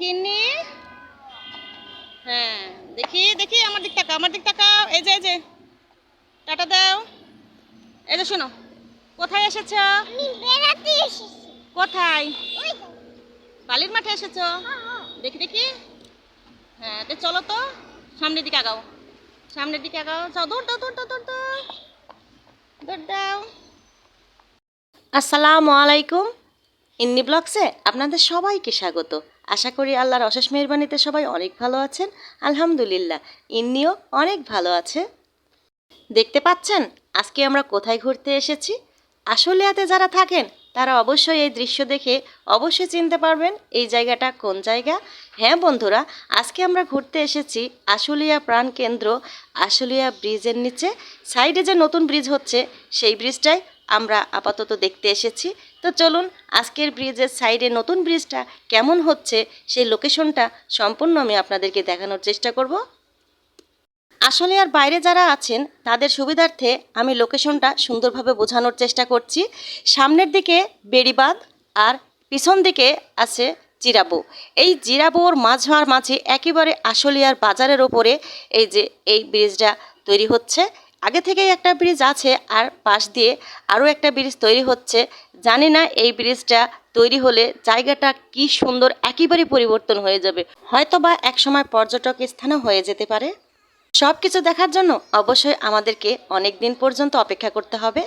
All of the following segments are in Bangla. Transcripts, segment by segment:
দেখি হ্যাঁ দেখি দেখি আমার দিক তাকা আমার দিক তাকা এই যে এই যে টাটা দাও। এই যে শোনো কোথায় এসেছ? কোথায়? ওই বালির মাঠে এসেছ? দেখি দেখি। হ্যাঁ তো চলো তো সামনের দিকে আগাও। সামনের দিকে আগাও। যাও দৌড় দাও দৌড় দাও দৌড় দাও। দৌড় দাও। আসসালামু আলাইকুম। ইন্নি ব্লগসে আপনাদের সবাইকে স্বাগত। আশা করি আল্লাহর অশেষ মেহরবানিতে সবাই অনেক ভালো আছেন। আলহামদুলিল্লাহ, ইন্নিও অনেক ভালো আছে। দেখতে পাচ্ছেন, আজকে আমরা কোথায় ঘুরতে এসেছি? আশুলিয়াতে যারা থাকেন, তারা অবশ্যই এই দৃশ্য দেখে অবশ্যই চিনতে পারবেন এই জায়গাটা কোন জায়গা। হ্যাঁ বন্ধুরা, আজকে আমরা ঘুরতে এসেছি আশুলিয়া প্রাণ কেন্দ্র, আশুলিয়া ব্রিজের নিচে। সাইডে যে নতুন ব্রিজ হচ্ছে, সেই ব্রিজটাই আমরা আপাতত দেখতে এসেছি। তো চলুন আজকের ব্রিজের সাইডে নতুন ব্রিজটা কেমন হচ্ছে সেই লোকেশনটা সম্পূর্ণ আমি আপনাদেরকে দেখানোর চেষ্টা করব। আসলে আর বাইরে যারা আছেন, তাদের সুবিধার্থে আমি লোকেশনটা সুন্দরভাবে বোঝানোর চেষ্টা করছি। সামনের দিকে বেড়িবাঁধ আর পিছন দিকে আছে জিরাবো। এই জিরাবোর মাঝার মাঝে একেবারে আশুলিয়ার বাজারের ওপরে এই যে এই ব্রিজটা তৈরি হচ্ছে। আগে থেকেই একটা ব্রিজ আছে আর পাশ দিয়ে আরও একটা ব্রিজ তৈরি হচ্ছে। জানি না এই ব্রিজটা তৈরি হলে জায়গাটা কি সুন্দর একেবারে পরিবর্তন হয়ে যাবে। হয়তো হয়তোবা একসময় পর্যটক স্থানও হয়ে যেতে পারে। সব কিছু দেখার জন্য অবশ্যই আমাদেরকে অনেক দিন পর্যন্ত অপেক্ষা করতে হবে।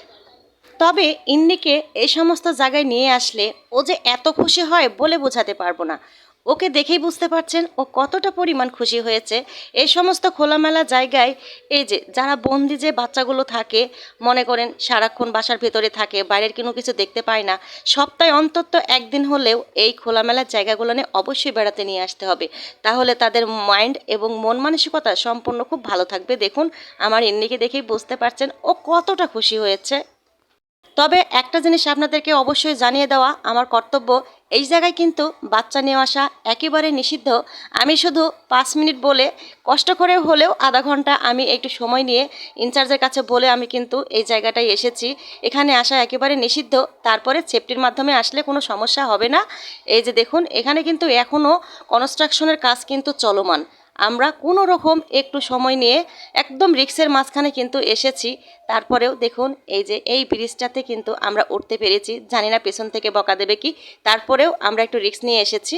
তবে ইন্নিকে এই সমস্ত জায়গায় নিয়ে আসলে ও যে এত খুশি হয় বলে বোঝাতে পারব না। ওকে দেখেই বুঝতে পারছেন ও কতটা পরিমাণ খুশি হয়েছে। এই সমস্ত খোলামেলা জায়গায় এই যে যারা বন্দি যে বাচ্চাগুলো থাকে, মনে করেন সারাক্ষণ বাসার ভেতরে থাকে, বাইরের কোনো কিছু দেখতে পায় না, সপ্তাহে অন্তত একদিন হলেও এই খোলামেলা জায়গাগুলো নিয়ে অবশ্যই বেড়াতে নিয়ে আসতে হবে। তাহলে তাদের মাইন্ড এবং মন মানসিকতা সম্পূর্ণ খুব ভালো থাকবে। দেখুন, আমার ইন্নিকে দেখেই বুঝতে পারছেন ও কতটা খুশি হয়েছে। তবে একটা জিনিস আপনাদেরকে অবশ্যই জানিয়ে দেওয়া, আমার কর্তব্য এই জায়গায় কিন্তু বাচ্চা নিয়ে আসা একেবারে নিষিদ্ধ। আমি শুধু পাঁচ মিনিট বলে কষ্ট করে হলেও আধা ঘণ্টা আমি একটু সময় নিয়ে ইনচার্জের কাছে বলে আমি কিন্তু এই জায়গাটায় এসেছি। এখানে আসা একেবারে নিষিদ্ধ। তারপরে সেফটির মাধ্যমে আসলে কোনো সমস্যা হবে না। এই যে দেখুন, এখানে কিন্তু এখনও কনস্ট্রাকশনের কাজ কিন্তু চলমান। আমরা কোনো রকম একটু সময় নিয়ে একদম রিক্সের মাঝখানে কিন্তু এসেছি। তারপরেও দেখুন, এই যে এই ব্রিজটাতে কিন্তু আমরা উঠতে পেরেছি। জানি না পেছন থেকে বকা দেবে কি। তারপরেও আমরা একটু রিক্স নিয়ে এসেছি।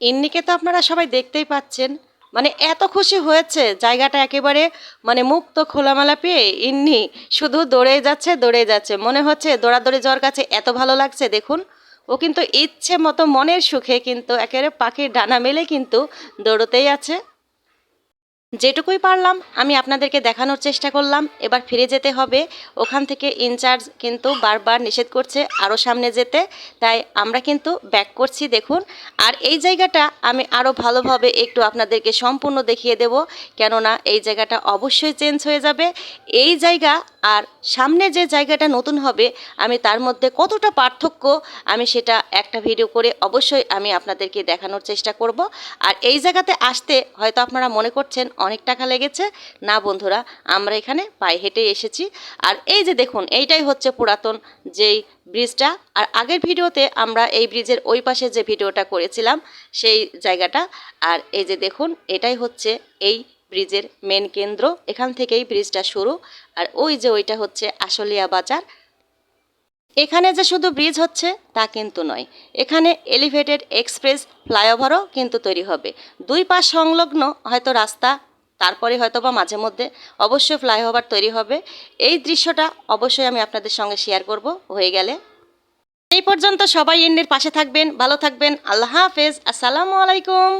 ইন্নিকে তো আপনারা সবাই দেখতেই পাচ্ছেন। মানে এত খুশি হয়েছে। জায়গাটা একেবারে মানে মুক্ত খোলামেলা পেয়ে ইন্নি শুধু দৌড়ে যাচ্ছে দৌড়ে যাচ্ছে। মনে হচ্ছে দৌড়াদৌড়ি যাওয়ার কাছে এত ভালো লাগছে। দেখুন ও কিন্তু ইচ্ছে মতো মনের সুখে কিন্তু একেবারে পাখির ডানা মেলে কিন্তু দৌড়তেই আছে। যেটুকুই পারলাম, আমি আপনাদেরকে দেখানোর চেষ্টা করলাম। এবার ফিরে যেতে হবে। ওখান থেকে ইনচার্জ কিন্তু বারবার নিষেধ করছে আরও সামনে যেতে। তাই আমরা কিন্তু ব্যাক করছি, দেখুন। আর এই জায়গাটা আমি আরও ভালোভাবে একটু আপনাদেরকে সম্পূর্ণ দেখিয়ে দেব। কেননা এই জায়গাটা অবশ্যই চেঞ্জ হয়ে যাবে। এই জায়গা আর সামনে যে জায়গাটা নতুন হবে, আমি তার মধ্যে কতটা পার্থক্য আমি সেটা একটা ভিডিও করে অবশ্যই আমি আপনাদেরকে দেখানোর চেষ্টা করব। আর এই জায়গাতে আসতে হয়তো আপনারা মনে করছেন অনেক টাকা লেগেছে। না বন্ধুরা, আমরা এখানে পায়ে হেঁটে এসেছি। আর এই যে দেখুন, এইটাই হচ্ছে পুরাতন যেই ব্রিজটা। আর আগের ভিডিওতে আমরা এই ব্রিজের ওই পাশে যে ভিডিওটা করেছিলাম, সেই জায়গাটা। আর এই যে দেখুন, এটাই হচ্ছে এই ব্রিজের মেন কেন্দ্র। এখান থেকেই ব্রিজটা শুরু। আর ওই যে ওইটা হচ্ছে আশুলিয়া বাজার। এখানে যে শুধু ব্রিজ হচ্ছে, তা কিন্তু নয়। এখানে এলিভেটেড এক্সপ্রেস ফ্লাইওভারও কিন্তু তৈরি হবে। দুই পাশ সংলগ্ন হয়তো রাস্তা, তারপরে হয়তো বা মাঝে মধ্যে অবশ্যই ফ্লাইওভার তৈরি হবে। এই দৃশ্যটা অবশ্যই আমি আপনাদের সঙ্গে শেয়ার করব, হয়ে গেলে। এই পর্যন্ত সবাই এন্ডের পাশে থাকবেন, ভালো থাকবেন। আল্লাহ হাফেজ। আসসালামু আলাইকুম।